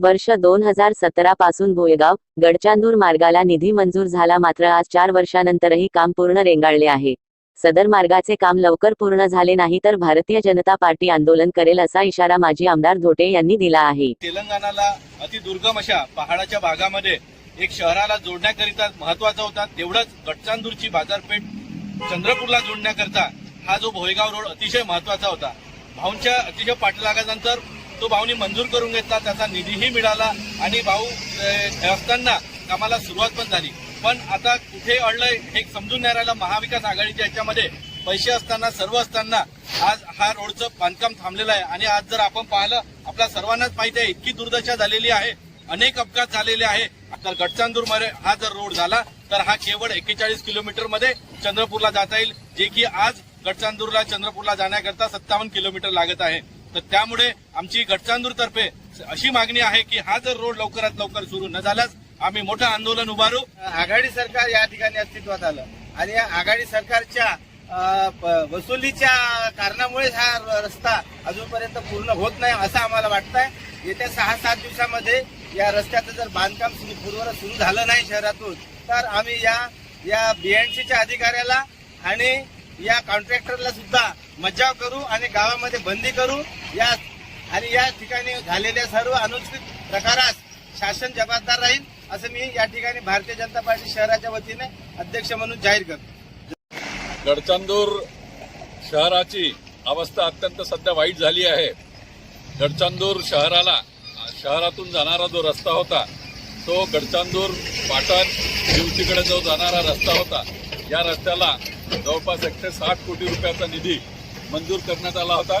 वर्ष दोन हजार सतरा पासून भोयगाव गडचांदूर मार्गाला निधी मंजूर झाला मात्र आज चार वर्षानंतरही काम पूर्ण रेंगाळले आहे. सदर मार्गाचे काम लवकर पूर्ण झाले नाही तर भारतीय जनता पार्टी आंदोलन करेल असा इशारा माजी आमदार धोटे यांनी दिला आहे. तेलंगणाला अतिदुर्गम अशा पहाडाच्या भागामध्ये एक शहराला जोडण्याकरिता महत्त्वाचा होता तेवढंच गडचांदूरची बाजारपेठ चंद्रपूरला जोडण्याकरता हा जो भोयगाव रोड अतिशय महत्त्वाचा होता. भाऊंच्या अतिशय पाठलागानंतर तो भाऊनी मंजूर करून घेतला त्याचा निधीही मिळाला आणि भाऊ असताना कामाला सुरुवात पण झाली. पण आता कुठे अडलंय हे समजून नाही राहिलं. महाविकास आघाडीच्या याच्यामध्ये पैसे असताना सर्व असताना आज हा रोडचं बांधकाम थांबलेलं आहे. आणि आज जर आपण पाहिलं आपल्या सर्वांनाच माहिती आहे इतकी दुर्दशा झालेली आहे. अनेक अपघात झालेले आहे. तर गटचांदूरमध्ये हा जर रोड झाला तर हा केवळ एक्केचाळीस किलोमीटरमध्ये चंद्रपूरला जाता येईल जे की आज गडचांदूरला चंद्रपूरला जाण्याकरता सत्तावन्न किलोमीटर लागत आहे. तर त्यामुळे आमची गटचांदूरतर्फे अशी मागणी आहे की हा जर रोड लवकरात लवकर सुरू न झाल्यास आम्ही मोठं आंदोलन उभारू. आघाडी सरकार या ठिकाणी अस्तित्वात आलं. आणि या आघाडी सरकारच्या वसुलीच्या कारणामुळे हा र- रस्ता अजूनपर्यंत पूर्ण होत नाही असं आम्हाला वाटतंय. येत्या सहा सात दिवसामध्ये या रस्त्याचं जर बांधकाम सुरू पूर्व सुरू झालं नाही शहरातून तर आम्ही या या बीएनसीच्या अधिकाऱ्याला आणि या कॉन्ट्रॅक्टरला सुद्धा मज्जाव करू आणि गावामध्ये बंदी करू या आणि या ठिकाणी झालेल्या सर्व अनुचित प्रकारास शासन जबाबदार राहील असं मी या ठिकाणी भारतीय जनता पार्टी शहराच्या वतीने अध्यक्ष म्हणून जाहीर करतो. गडचांदूर शहराची अवस्था अत्यंत सध्या वाईट झाली आहे. गडचांदूर शहराला शहरातून जाणारा जो रस्ता होता तो गडचांदूर पाटण दिवशीकडे जो जाणारा रस्ता होता या रस्त्याला जवळपास एकशे साठ कोटी रुपयाचा निधी मंजूर करण्यात आला होता.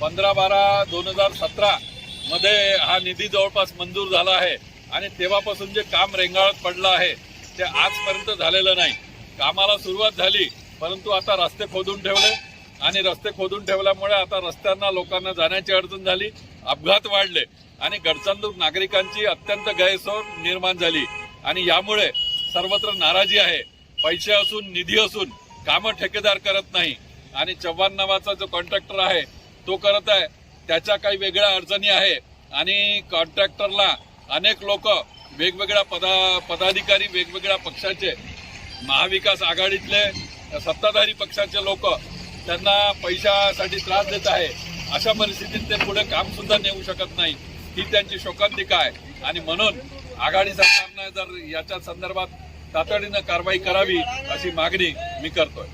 पंधरा बारा दोन हजार सतरामध्ये हा निधी जवळपास मंजूर झाला आहे. आणि तेव्हापासून जे काम रेंगाळत पडलं आहे ते आजपर्यंत झालेलं नाही. कामाला सुरुवात झाली परंतु आता रस्ते खोदून ठेवले. आणि रस्ते खोदून ठेवल्यामुळे आता रस्त्यांना लोकांना जाण्याची अडचण झाली अपघात वाढले. आणि गडचंदूर नागरिकांची अत्यंत गैरसोय निर्माण झाली. आणि यामुळे सर्वत्र नाराजी आहे. पैसे असून निधी असून कामं ठेकेदार करत नाही. आणि चव्हाण नावाचा जो कॉन्ट्रॅक्टर आहे तो करत आहे. त्याच्या काही वेगळ्या अडचणी आहे. आणि कॉन्ट्रॅक्टरला अनेक लोक वेगवेगळ्या पदा पदाधिकारी वेगवेगळ्या पक्षाचे महाविकास आघाडीतले सत्ताधारी पक्षाचे लोक त्यांना पैशासाठी त्रास देत आहे. अशा परिस्थितीत ते पुढे काम सुद्धा नेऊ शकत नाही. ही त्यांची शोकांतिका आहे. आणि म्हणून आघाडी सरकारनं जर याच्या संदर्भात तातडीनं कारवाई करावी अशी मागणी मी करतोय.